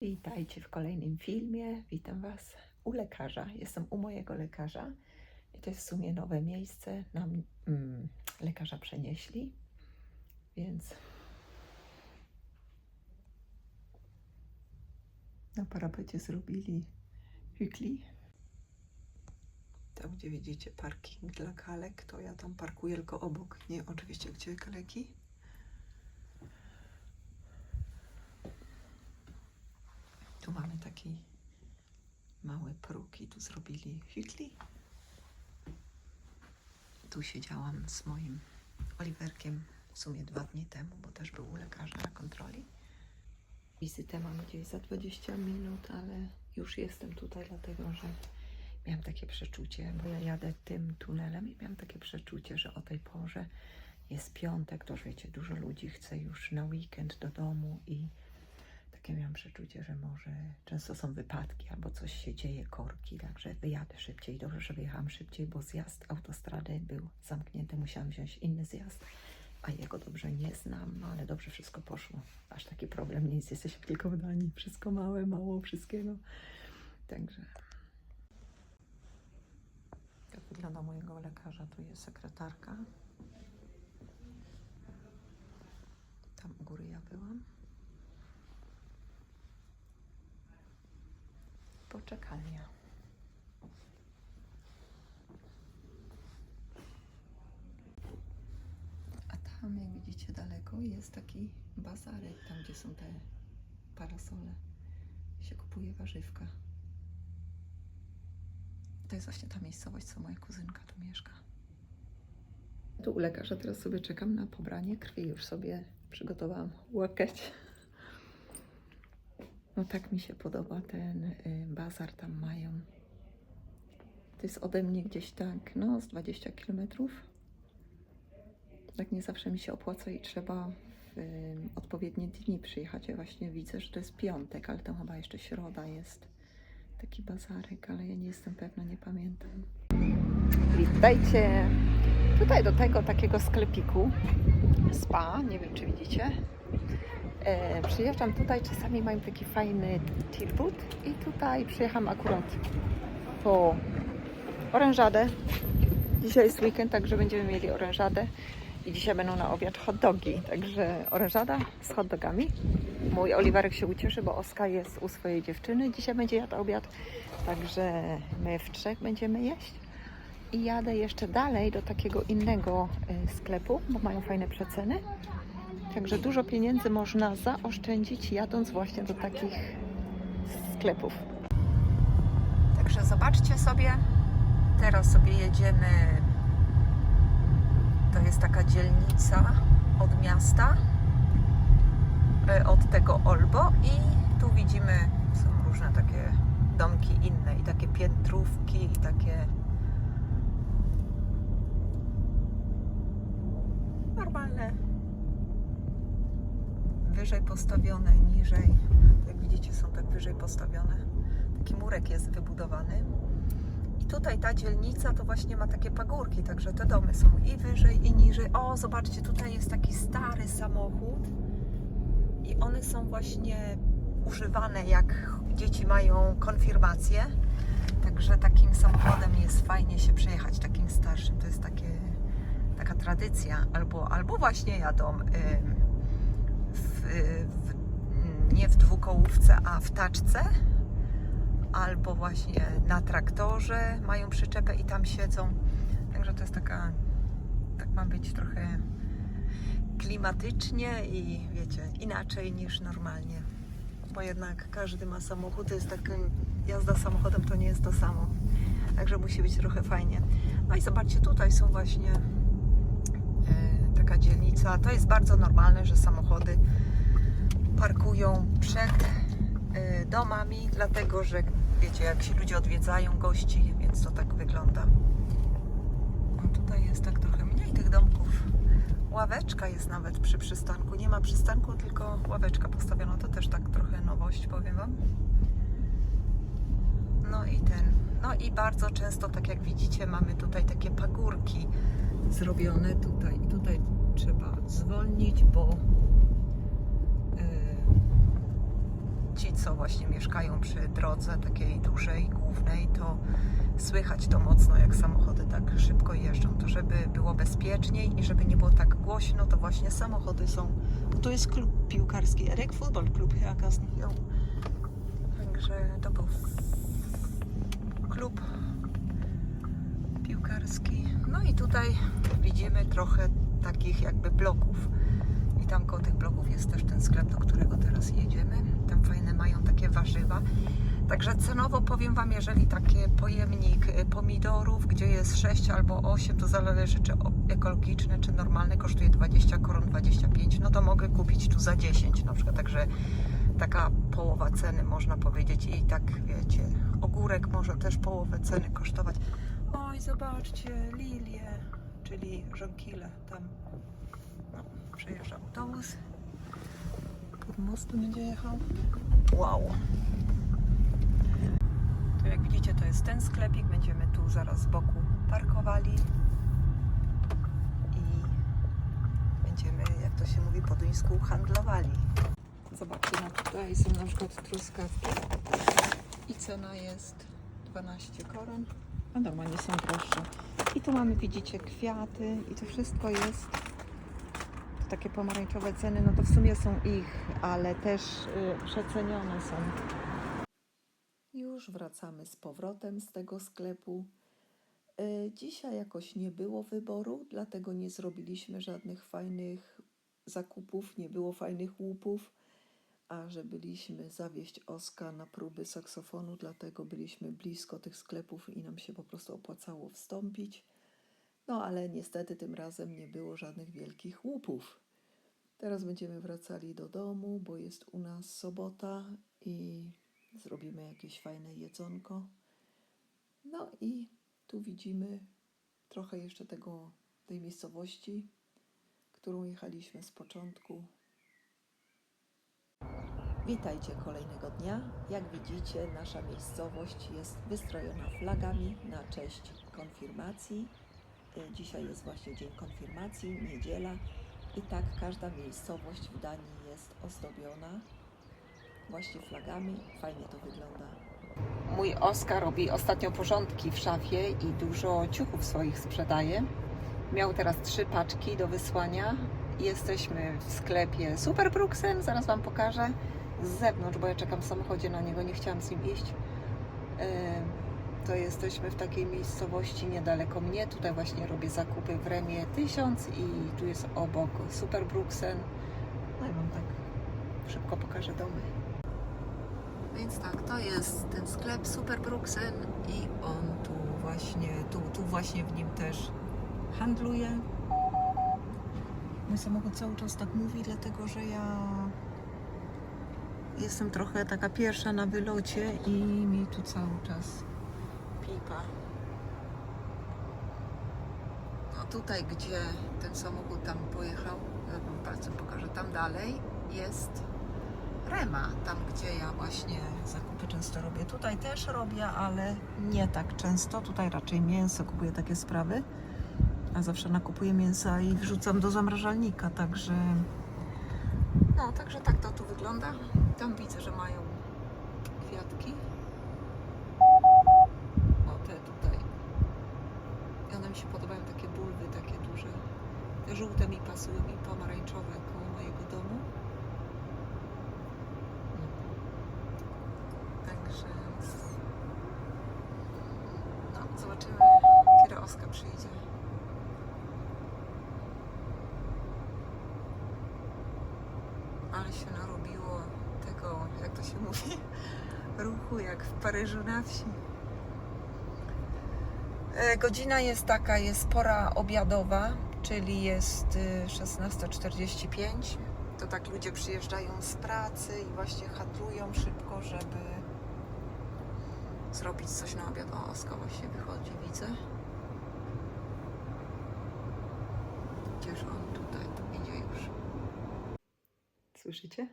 Witajcie w kolejnym filmie. Witam Was u lekarza. Jestem u mojego lekarza i to jest w sumie nowe miejsce. Nam mm, lekarza przenieśli, więc na parapecie zrobili hykli. Tam, gdzie widzicie parking dla kalek, to ja tam parkuję tylko obok. Nie oczywiście, gdzie kaleki. Tu mamy taki mały próg i tu zrobili hykli. Tu siedziałam z moim Oliverkiem w sumie dwa dni temu, bo też był u lekarza na kontroli. Wizytę mam gdzieś za 20 minut, ale już jestem tutaj, dlatego że miałam takie przeczucie, bo ja jadę tym tunelem i miałam takie przeczucie, że o tej porze jest piątek, to już wiecie, dużo ludzi chce już na weekend do domu i takie miałam przeczucie, że może często są wypadki albo coś się dzieje, korki, także wyjadę szybciej. Dobrze, że wyjechałam szybciej, bo zjazd autostrady był zamknięty, musiałam wziąć inny zjazd, a jego dobrze nie znam, no ale dobrze wszystko poszło. Aż taki problem nie jest, jesteśmy tylko w Danii, wszystko małe, mało wszystkiego. Także tak wygląda mojego lekarza, tu jest sekretarka. Tam u góry ja byłam. Poczekalnia. A tam, jak widzicie daleko, jest taki bazarek, tam gdzie są te parasole. Się kupuje warzywka. To jest właśnie ta miejscowość, co moja kuzynka tu mieszka. Tu u lekarza teraz sobie czekam na pobranie krwi. Już sobie przygotowałam łokieć. No tak mi się podoba ten y, bazar tam mają. To jest ode mnie gdzieś tak, no z 20 kilometrów. Tak nie zawsze mi się opłaca i trzeba w y, odpowiednie dni przyjechać. Ja właśnie widzę, że to jest piątek, ale tam chyba jeszcze środa jest taki bazarek, ale ja nie jestem pewna, nie pamiętam. Witajcie tutaj do tego takiego sklepiku spa, nie wiem czy widzicie. E, przyjeżdżam tutaj, czasami mają taki fajny tilbud i tutaj przyjechałam akurat po orężadę. Dzisiaj jest weekend, także będziemy mieli orężadę i dzisiaj będą na obiad hot dogi, także orężada z hot dogami. Mój Oliwarek się ucieszy, bo Oska jest u swojej dziewczyny. Dzisiaj będzie jadł obiad, także my w trzech będziemy jeść. I jadę jeszcze dalej do takiego innego y, sklepu, bo mają fajne przeceny. Także dużo pieniędzy można zaoszczędzić jadąc właśnie do takich sklepów. Także zobaczcie sobie, teraz sobie jedziemy. To jest taka dzielnica od miasta, e, od tego Olbo i tu widzimy są różne takie domki inne i takie piętrówki i takie normalne wyżej postawione, niżej. Jak widzicie, są tak wyżej postawione. Taki murek jest wybudowany. I tutaj ta dzielnica to właśnie ma takie pagórki, także te domy są i wyżej, i niżej. O, zobaczcie, tutaj jest taki stary samochód i one są właśnie używane, jak dzieci mają konfirmację. Także takim samochodem jest fajnie się przejechać, takim starszym. To jest takie, taka tradycja. Albo, albo właśnie jadą. Ym, w, w, nie w dwukołówce, a w taczce, albo właśnie na traktorze mają przyczepę i tam siedzą. Także to jest taka, tak ma być trochę klimatycznie i wiecie, inaczej niż normalnie. Bo jednak każdy ma samochód, to jest taka jazda samochodem to nie jest to samo. Także musi być trochę fajnie. No i zobaczcie, tutaj są właśnie e, taka dzielnica. To jest bardzo normalne, że samochody parkują przed y, domami, dlatego że wiecie, jak się ludzie odwiedzają gości, więc to tak wygląda. A tutaj jest tak trochę mniej tych domków. Ławeczka jest nawet przy przystanku. Nie ma przystanku, tylko ławeczka postawiona. To też tak trochę nowość, powiem Wam. No i ten. No i bardzo często, tak jak widzicie, mamy tutaj takie pagórki zrobione tutaj. I tutaj trzeba zwolnić, bo ci, co właśnie mieszkają przy drodze takiej dużej, głównej, to słychać to mocno, jak samochody tak szybko jeżdżą. To żeby było bezpieczniej i żeby nie było tak głośno, to właśnie samochody są. Tu jest klub piłkarski, Erik Football Club Herkasnich. Także to był klub piłkarski. No i tutaj widzimy trochę takich jakby bloków. I tam koło tych bloków jest też ten sklep, do którego teraz jedziemy. Tam fajne mają takie warzywa. Także cenowo powiem Wam, jeżeli taki pojemnik y, pomidorów, gdzie jest 6 albo 8, to zależy czy ekologiczny, czy normalny, kosztuje 20 koron, 25, no to mogę kupić tu za 10 na przykład. Także taka połowa ceny można powiedzieć i tak wiecie, ogórek może też połowę ceny kosztować. Oj, zobaczcie, lilie, czyli żonkile tam. No, przejeżdża autobus. Pod mostem będzie jechał. Wow. To jak widzicie, to jest ten sklepik. Będziemy tu zaraz z boku parkowali. I będziemy, jak to się mówi po duńsku, handlowali. Zobaczcie, no tutaj są na przykład truskawki. I cena jest 12 koron. A normalnie są droższe. I tu mamy, widzicie, kwiaty i to wszystko jest takie pomarańczowe ceny, no to w sumie są ich, ale też y, przecenione są. Już wracamy z powrotem z tego sklepu. Y, Dzisiaj jakoś nie było wyboru, dlatego nie zrobiliśmy żadnych fajnych zakupów, nie było fajnych łupów, a że byliśmy zawieść Oska na próby saksofonu, dlatego byliśmy blisko tych sklepów i nam się po prostu opłacało wstąpić. No ale niestety tym razem nie było żadnych wielkich łupów. Teraz będziemy wracali do domu, bo jest u nas sobota i zrobimy jakieś fajne jedzonko. No i tu widzimy trochę jeszcze tego, tej miejscowości, którą jechaliśmy z początku. Witajcie kolejnego dnia. Jak widzicie, nasza miejscowość jest wystrojona flagami na cześć konfirmacji. Dzisiaj jest właśnie dzień konfirmacji, niedziela. I tak każda miejscowość w Danii jest ozdobiona właśnie flagami. Fajnie to wygląda. Mój Oskar robi ostatnio porządki w szafie i dużo ciuchów swoich sprzedaje. Miał teraz trzy paczki do wysłania. Jesteśmy w sklepie Super Bruxen, zaraz Wam pokażę z zewnątrz, bo ja czekam w samochodzie na niego, nie chciałam z nim iść. E, To jesteśmy w takiej miejscowości niedaleko mnie. Tutaj właśnie robię zakupy w Remie 1000 i tu jest obok Super Bruxen. No i Wam tak szybko pokażę domy. Więc tak, to jest ten sklep Super Bruxen i on tu właśnie, tu, tu właśnie w nim też handluje. Mój samochód cały czas tak mówi, dlatego że ja jestem trochę taka pierwsza na wylocie i mi tu cały czas pipa. No tutaj, gdzie ten samochód tam pojechał, ja wam palcem pokażę, tam dalej jest Rema, tam gdzie ja właśnie zakupy często robię. Tutaj też robię, ale nie tak często. Tutaj raczej mięso kupuję takie sprawy. A zawsze nakupuję mięsa i wrzucam do zamrażalnika, także no, także tak to tu wygląda. Tam widzę, że mają kwiatki. O, te tutaj. I one mi się podobają, takie bulwy, takie duże. Te i pomarańczowe koło mojego domu. Także no, zobaczymy, kiedy Oskar przyjdzie. Ale się narobiło tego, jak to się mówi, ruchu jak w Paryżu na wsi. E, Godzina jest taka, jest pora obiadowa, czyli jest y, 16.45. To tak ludzie przyjeżdżają z pracy i właśnie handlują szybko, żeby zrobić coś na obiad. O, Oska właśnie wychodzi, widzę. Gdzież on tutaj idzie już. Słyszycie?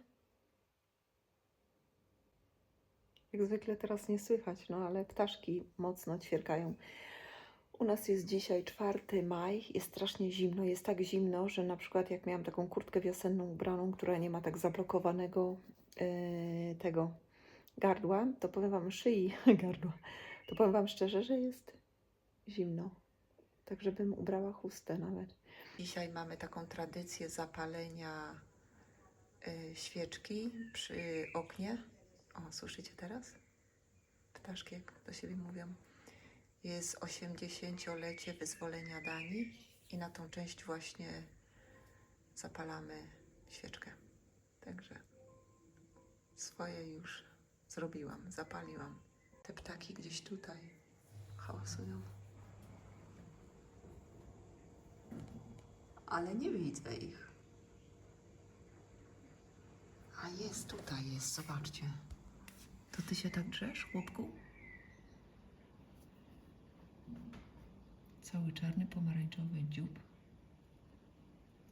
Jak zwykle teraz nie słychać, no ale ptaszki mocno ćwierkają. U nas jest dzisiaj 4 maj, jest strasznie zimno, jest tak zimno, że na przykład jak miałam taką kurtkę wiosenną ubraną, która nie ma tak zablokowanego yy, tego gardła, to powiem Wam szyi gardła, to powiem Wam szczerze, że jest zimno. Tak, żebym ubrała chustę nawet. Dzisiaj mamy taką tradycję zapalenia y, świeczki przy oknie. O, słyszycie teraz? Ptaszki jak do siebie mówią. Jest 80-lecie wyzwolenia Danii i na tą część właśnie zapalamy świeczkę. Także swoje już zrobiłam, zapaliłam. Te ptaki gdzieś tutaj hałasują. Ale nie widzę ich. A jest tutaj, jest, zobaczcie. To ty się tak drzesz, chłopku? Cały czarny, pomarańczowy dziób.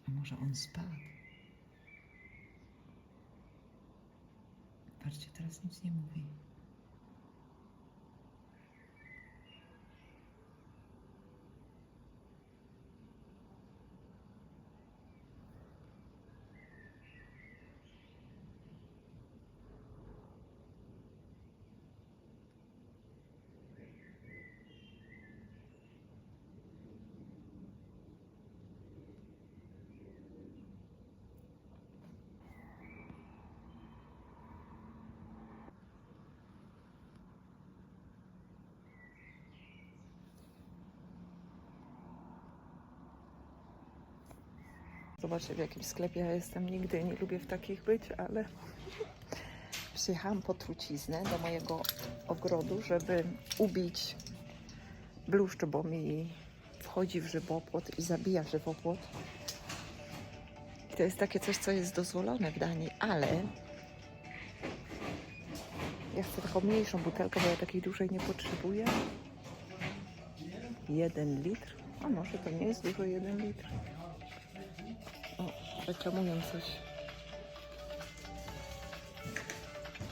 A może on spadł? Patrzcie, teraz nic nie mówi. Zobaczcie w jakim sklepie ja jestem. Nigdy nie lubię w takich być, ale przyjechałam po truciznę do mojego ogrodu, żeby ubić bluszcz, bo mi wchodzi w żywopłot i zabija żywopłot. I to jest takie coś, co jest dozwolone w Danii, ale ja chcę taką mniejszą butelkę, bo ja takiej dużej nie potrzebuję. Jeden litr. A może to nie jest dużo, jeden litr. Reklamują coś.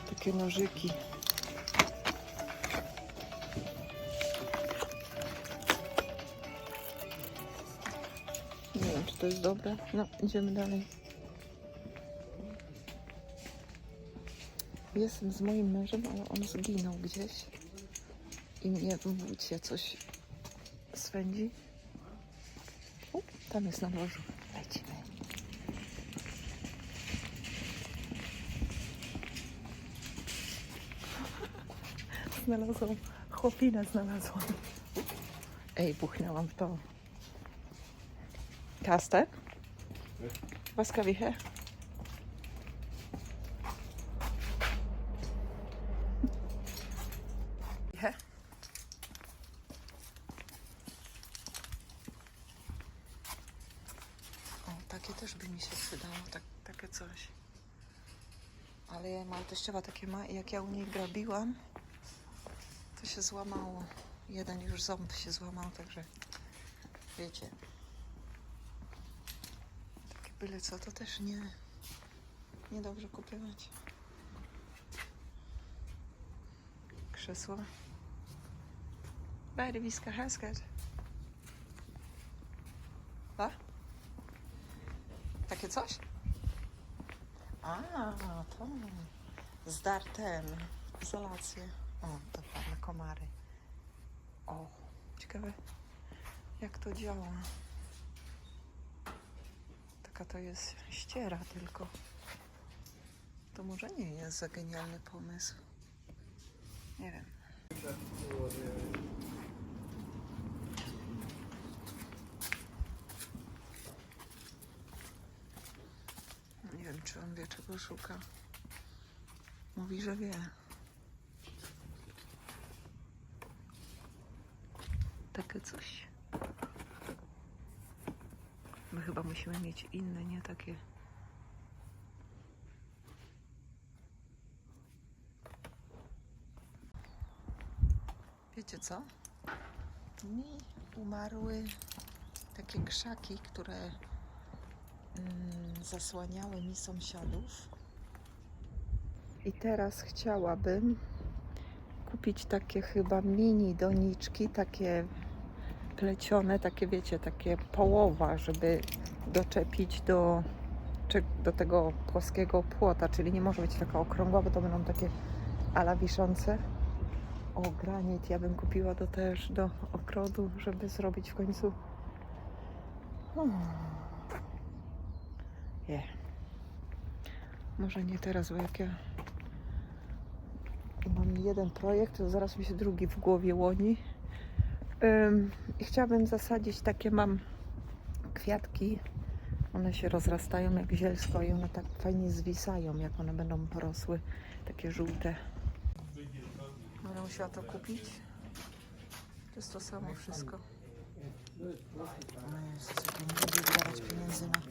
Takie nożyki. Nie wiem, czy to jest dobre. No, idziemy dalej. Jestem z moim mężem, ale on zginął gdzieś. I mnie w bucie coś swędzi. O, tam jest na morzu. Znalazłam, chłopinę znalazłam. Ej, buchnęłam w to. Kastek? O, takie też by mi się przydało, tak, takie coś. Ale ja mam teściowa takie ma jak ja u niej grabiłam, to się złamało. Jeden już ząb się złamał, także wiecie. Takie byle co, to też nie, niedobrze kupować. Krzesło. Bergviska häskat. Va? Takie coś? A, to zdarte izolację. O, dobra, komary. O, ciekawe jak to działa. Taka to jest ściera tylko. To może nie jest za genialny pomysł. Nie wiem. Nie wiem, czy on wie, czego szuka. Mówi, że wie. Takie coś. My chyba musimy mieć inne, nie takie. Wiecie co? Mi umarły takie krzaki, które mm, zasłaniały mi sąsiadów. I teraz chciałabym kupić takie chyba mini doniczki, takie plecione, takie wiecie, takie połowa, żeby doczepić do, czy do tego płaskiego płota, czyli nie może być taka okrągła, bo to będą takie ala wiszące. O, granit, ja bym kupiła to też do ogrodu, żeby zrobić w końcu. Hmm. Nie. Może nie teraz, bo jak ja mam jeden projekt, to zaraz mi się drugi w głowie łoni. Chciałabym zasadzić takie mam kwiatki. One się rozrastają jak zielsko i one tak fajnie zwisają, jak one będą porosły. Takie żółte. Będę musiała to kupić. To jest to samo wszystko. No Jezus, ja nie lubię wydawać pieniędzy na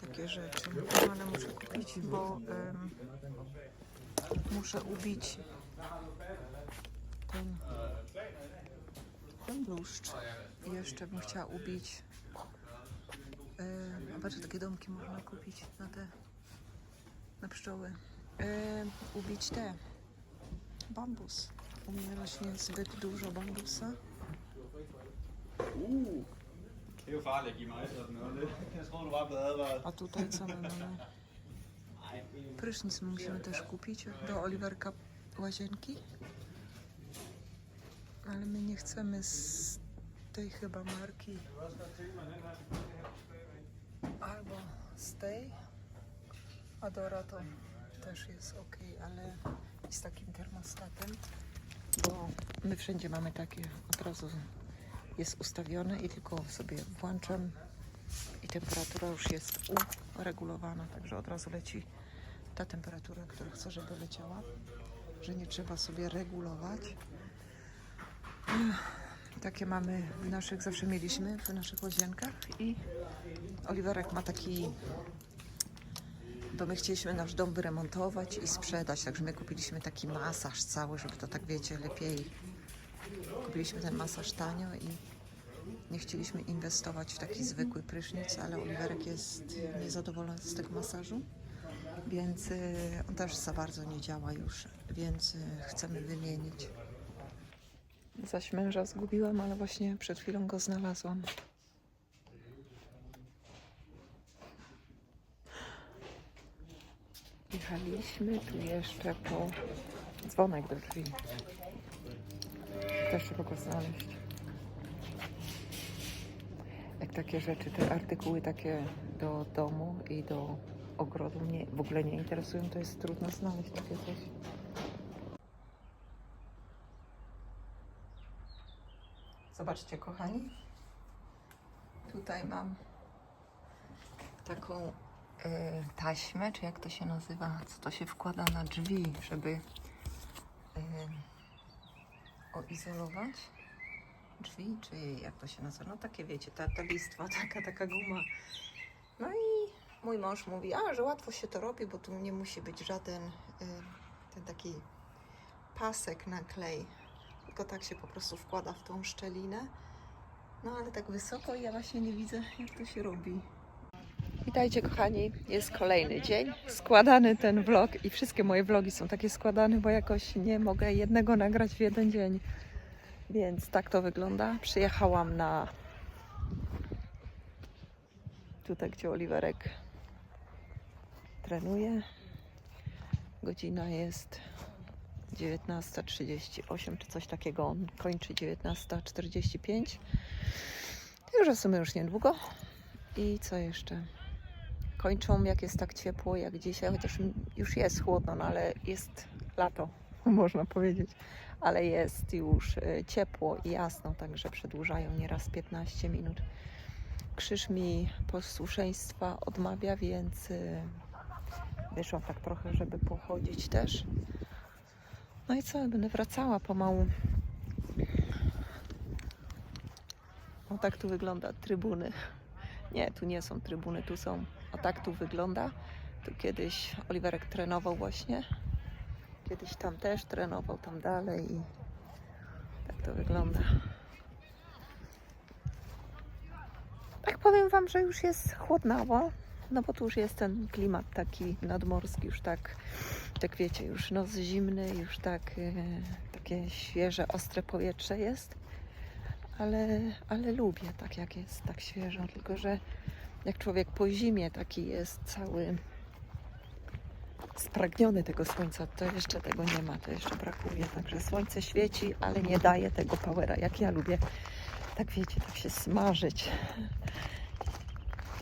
takie rzeczy. Ale muszę kupić, bo ym, muszę ubić ten, ten bluszcz. I jeszcze bym chciała ubić. Yy, patrzę, takie domki można kupić na te na pszczoły. Yy, ubić te bambus. U mnie rośnie zbyt dużo bambusa. Uh, det er jo farligt at give mig sådan noget. Det- Jeg tror, du var blevet advaret. A tutaj co my mamy? Prysznic my musimy też kupić do Oliverka łazienki. Ale my nie chcemy z tej chyba marki. Albo z tej. Adora to też jest ok, ale z takim termostatem. Bo my wszędzie mamy takie, od razu jest ustawione i tylko sobie włączam i temperatura już jest uregulowana, także od razu leci ta temperatura, która chcę, żeby leciała, że nie trzeba sobie regulować. Takie mamy w naszych, zawsze mieliśmy w naszych łazienkach i Oliwerek ma taki, bo my chcieliśmy nasz dom wyremontować i sprzedać, także my kupiliśmy taki masaż cały, żeby to tak wiecie, lepiej. Kupiliśmy ten masaż tanio i nie chcieliśmy inwestować w taki zwykły prysznic, ale Oliwerek jest niezadowolony z tego masażu, więc y, on też za bardzo nie działa już, więc y, chcemy wymienić. Zaś męża zgubiłam, ale właśnie przed chwilą go znalazłam. Jechaliśmy tu jeszcze po dzwonek do drzwi. Też trzeba go znaleźć. Jak takie rzeczy, te artykuły takie do domu i do ogrodu mnie w ogóle nie interesują, to jest trudno znaleźć takie coś. Zobaczcie, kochani. Tutaj mam taką e, taśmę, czy jak to się nazywa, co to się wkłada na drzwi, żeby e, oizolować drzwi, czy jak to się nazywa, no takie wiecie, ta, ta listwa, taka, taka guma. No i mój mąż mówi, a, że łatwo się to robi, bo tu nie musi być żaden y, ten taki pasek na klej, tylko tak się po prostu wkłada w tą szczelinę. No ale tak wysoko ja właśnie nie widzę, jak to się robi. Witajcie kochani, jest kolejny dzień, składany ten vlog i wszystkie moje vlogi są takie składane, bo jakoś nie mogę jednego nagrać w jeden dzień. Więc tak to wygląda. Przyjechałam na tutaj, gdzie Oliverek trenuje. Godzina jest 19.38 czy coś takiego. On kończy 19.45. Już są już niedługo. I co jeszcze? Kończą, jak jest tak ciepło, jak dzisiaj, chociaż już jest chłodno, no ale jest lato, można powiedzieć ale jest już y, ciepło i jasno, także przedłużają nieraz 15 minut. Krzyż mi posłuszeństwa odmawia, więc y, wyszłam tak trochę, żeby pochodzić też. No i co, będę wracała pomału. O tak tu wygląda trybuny. Nie, tu nie są trybuny, tu są. O tak tu wygląda. Tu kiedyś Oliverek trenował właśnie. Kiedyś tam też trenował, tam dalej i tak to wygląda. Tak powiem Wam, że już jest chłodnawo, no bo tu już jest ten klimat taki nadmorski, już tak, tak wiecie, już noc zimny, już tak e, takie świeże, ostre powietrze jest, ale, ale lubię tak jak jest, tak świeżo, tylko że jak człowiek po zimie taki jest cały spragniony tego słońca. To jeszcze tego nie ma, to jeszcze brakuje. Także słońce świeci, ale nie daje tego powera, jak ja lubię. Tak wiecie, tak się smażyć.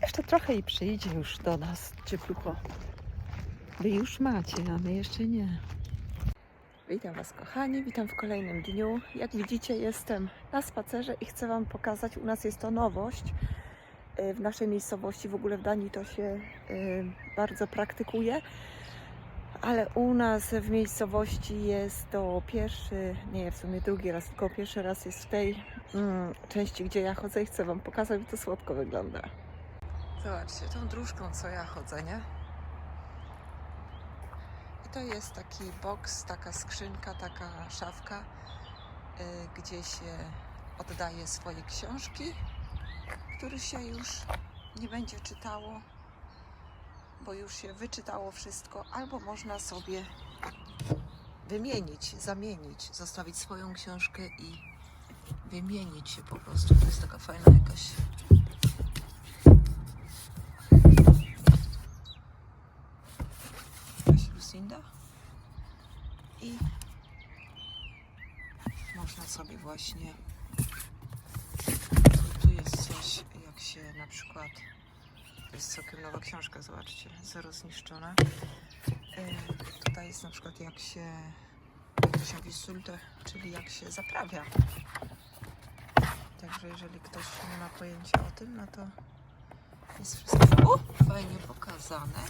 Jeszcze trochę i przyjdzie już do nas cieplucho. Wy już macie, a my jeszcze nie. Witam Was kochani, witam w kolejnym dniu. Jak widzicie jestem na spacerze i chcę Wam pokazać, u nas jest to nowość. Y, W naszej miejscowości, w ogóle w Danii to się y, bardzo praktykuje, ale u nas w miejscowości jest to pierwszy, nie w sumie drugi raz, tylko pierwszy raz jest w tej mm, części, gdzie ja chodzę i chcę Wam pokazać, jak to słodko wygląda. Zobaczcie, tą dróżką, co ja chodzę, nie? I to jest taki boks, taka skrzynka, taka szafka, y, gdzie się oddaje swoje książki, których się już nie będzie czytało, bo już się wyczytało wszystko, albo można sobie wymienić, zamienić, zostawić swoją książkę i wymienić się po prostu. To jest taka fajna jakaś jakaś Lucinda i można sobie właśnie. Tu jest coś jak się na przykład to jest całkiem nowa książka zobaczcie zero zniszczone. Yy, tutaj jest na przykład jak się jak się wisulte, czyli jak się zaprawia. Także jeżeli ktoś nie ma pojęcia o tym no to jest wszystko fajnie pokazane.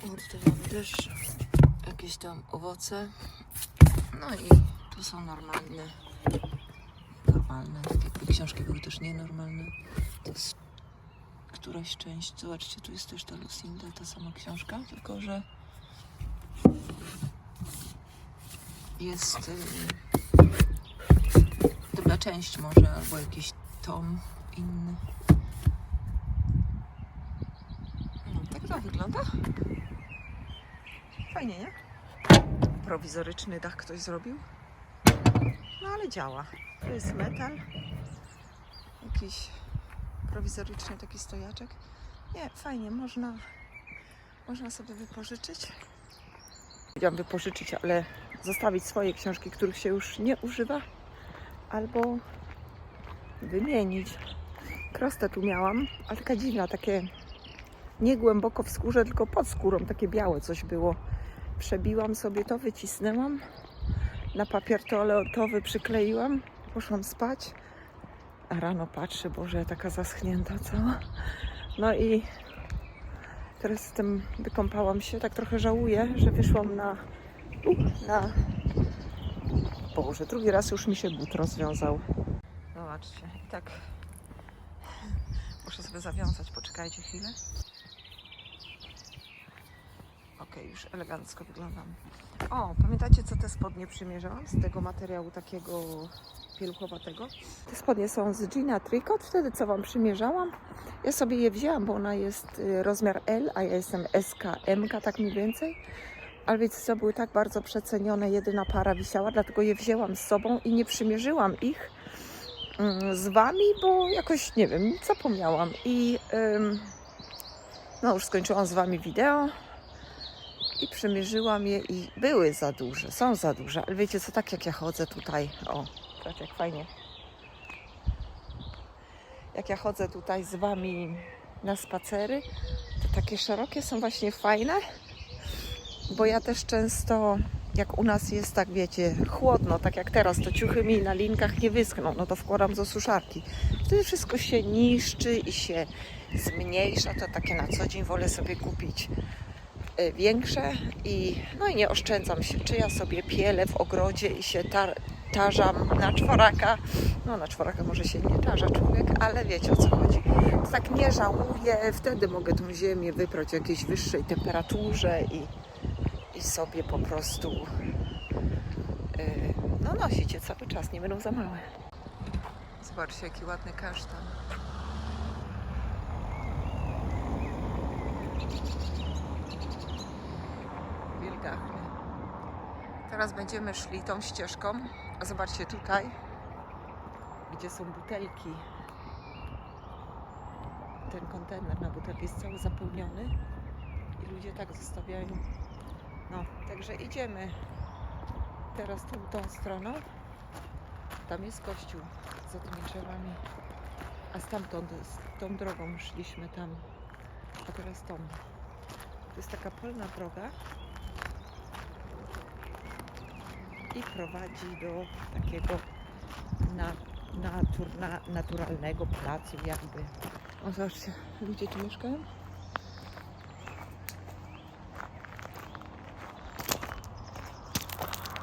Tu mamy też jakieś tam owoce. No i tu są normalne. Normalne. Tak jakby książki były też nienormalne. To jest któraś część. Zobaczcie, tu jest też ta Lucinda, ta sama książka, tylko że jest y, druga część może, albo jakiś tom inny. No, tak to wygląda. Fajnie, nie? Prowizoryczny dach ktoś zrobił. No ale działa. To jest metal. Jakiś prowizoryczny taki stojaczek. Nie, fajnie, można, można sobie wypożyczyć. Chciałam wypożyczyć, ale zostawić swoje książki, których się już nie używa, albo wymienić. Krostę tu miałam, ale taka dziwna, takie nie głęboko w skórze, tylko pod skórą, takie białe coś było. Przebiłam sobie to, wycisnęłam, na papier toaletowy przykleiłam, poszłam spać, a rano patrzę, Boże, taka zaschnięta cała. No i teraz z tym wykąpałam się, tak trochę żałuję, że wyszłam na, na Boże, drugi raz już mi się but rozwiązał. Zobaczcie, i tak muszę sobie zawiązać, poczekajcie chwilę. Już elegancko wyglądam. O, pamiętacie co te spodnie przymierzałam z tego materiału takiego pieluchowatego? Te spodnie są z Gina Tricot, wtedy co Wam przymierzałam. Ja sobie je wzięłam, bo ona jest y, rozmiar L, a ja jestem SK, MK, tak mniej więcej. Ale wiecie co, były tak bardzo przecenione, jedyna para wisiała, dlatego je wzięłam z sobą i nie przymierzyłam ich mm, z Wami, bo jakoś, nie wiem, zapomniałam. I ym, no już skończyłam z Wami wideo i przymierzyłam je i były za duże, są za duże, ale wiecie co, tak jak ja chodzę tutaj, o, patrz jak fajnie. Jak ja chodzę tutaj z Wami na spacery, to takie szerokie są właśnie fajne, bo ja też często, jak u nas jest tak, wiecie, chłodno, tak jak teraz, to ciuchy mi na linkach nie wyschną, no to wkładam do suszarki. Wtedy wszystko się niszczy i się zmniejsza, to takie na co dzień wolę sobie kupić większe i no i nie oszczędzam się, czy ja sobie pielę w ogrodzie i się tar, tarzam na czworaka, no na czworaka może się nie tarza człowiek, ale wiecie o co chodzi. Tak nie żałuję, wtedy mogę tą ziemię wyprać w jakiejś wyższej temperaturze i, i sobie po prostu y, no nosicie cały czas, nie będą za małe. Zobaczcie jaki ładny kasztan. Teraz będziemy szli tą ścieżką. A zobaczcie tutaj, gdzie są butelki. Ten kontener na butelki jest cały zapełniony. I ludzie tak zostawiają. No, także idziemy teraz tą, tą stroną. Tam jest kościół za tymi drzewami. A stamtąd, z tą drogą szliśmy tam. A teraz tą. To jest taka polna droga. I prowadzi do takiego na, natur, na, naturalnego placu jakby. O zobaczcie, ludzie tu mieszkają.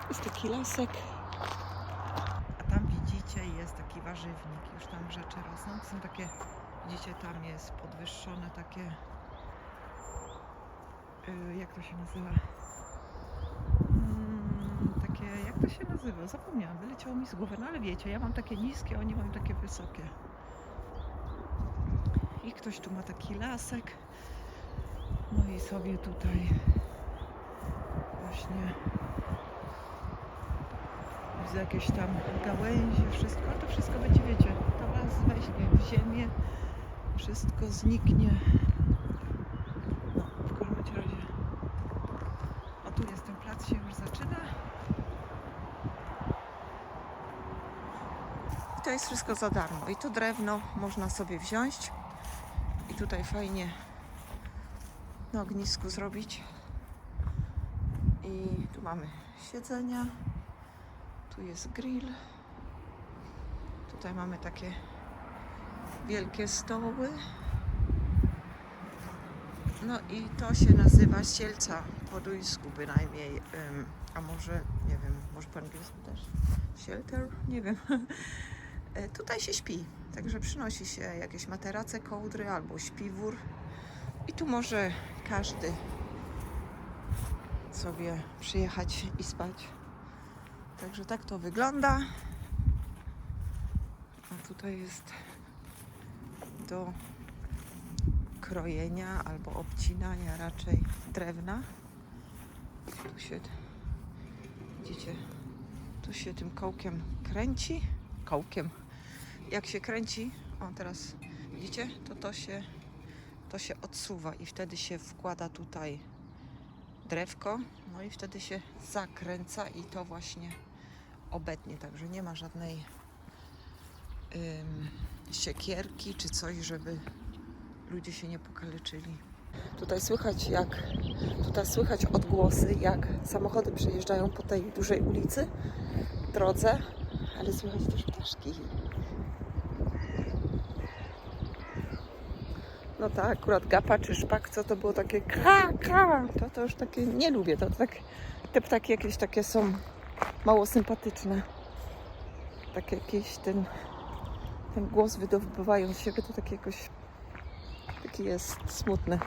Jest taki lasek. A tam widzicie jest taki warzywnik, już tam rzeczy rosną. Są takie, widzicie tam jest podwyższone takie, y, jak to się nazywa? Mm, takie, jak to się nazywa? Zapomniałam, wyleciało mi z głowy, no ale wiecie, ja mam takie niskie, oni mają takie wysokie. I ktoś tu ma taki lasek. No i sobie tutaj właśnie z jakieś tam gałęzie, wszystko, ale to wszystko będzie, wiecie, to las weźmie w ziemię, wszystko zniknie. No, w każdym bądź razie. O, tu jest ten plac, się już zaczyna. I to jest wszystko za darmo. I tu drewno można sobie wziąć. I tutaj fajnie na ognisku zrobić. I tu mamy siedzenia. Tu jest grill. Tutaj mamy takie wielkie stoły. No i to się nazywa sielca po duńsku bynajmniej. a może, nie wiem, może po angielsku też? Shelter? Nie wiem. E, Tutaj się śpi, także przynosi się jakieś materace, kołdry albo śpiwór. I tu może każdy sobie przyjechać i spać. Także tak to wygląda. A tutaj jest do krojenia albo obcinania raczej drewna. Tu się, widzicie, tu się tym kołkiem kręci. Kołkiem. Jak się kręci, o teraz widzicie, to to się, to się odsuwa i wtedy się wkłada tutaj drewko, no i wtedy się zakręca i to właśnie obetnie, także nie ma żadnej ym, siekierki czy coś, żeby ludzie się nie pokaleczyli. Tutaj słychać jak tutaj słychać odgłosy, jak samochody przejeżdżają po tej dużej ulicy, drodze, ale słychać też ptaszki. No akurat gapa czy szpak, co to było takie ka, ka, to, to już takie nie lubię, to tak, te ptaki jakieś takie są mało sympatyczne. Tak jakiś ten, ten głos wydobywają z siebie, to taki jakoś, taki jest smutny.